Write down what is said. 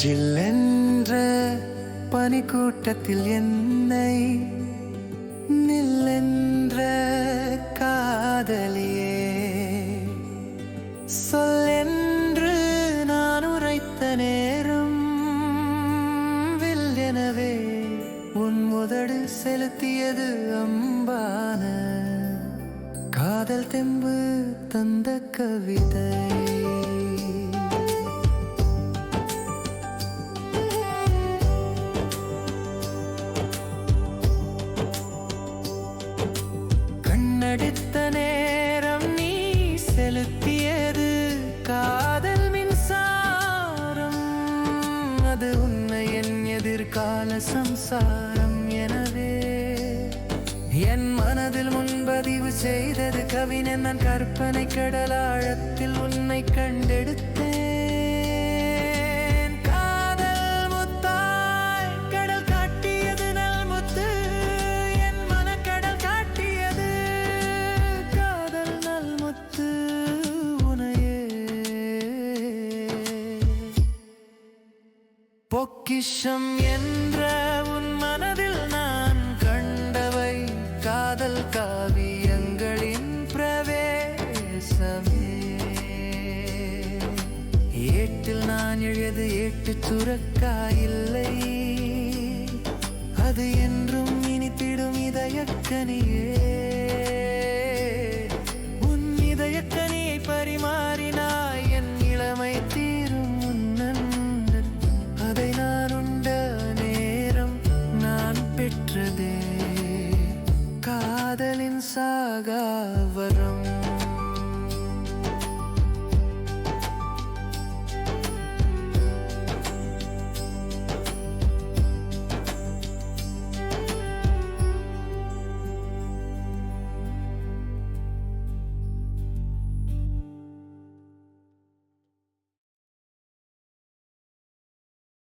ஜில்லென்ற பனிக்கூட்டத்தில் என்னை நில்லென்ற காதலியே. சொல்லென்று நான் உரைத்த நேரம் வில்லெனவே உன் முதடு செலுத்தியது அம்பான காதல் தெம்பு தந்த கவிதை. கண்ணடித்த நேரம் நீ செலுத்தியது காதல் மின்சாரம். அது உன்னை என் எதிர்கால சம்சாரம் எனவே. என் மனதில் முன்பதிவு செய்தது கவிஞன் நான் கற்பனை கடலா பொக்கிஷம் என்ற உன் மனதில் நான் கண்டவை காதல் காவியங்களின் பிரவேசமே. ஏட்டில் நான் எழுது ஏட்டு சுரக்கா இல்லை. அது என்றும் இனித்திடும் இதயக்கனியே. நான்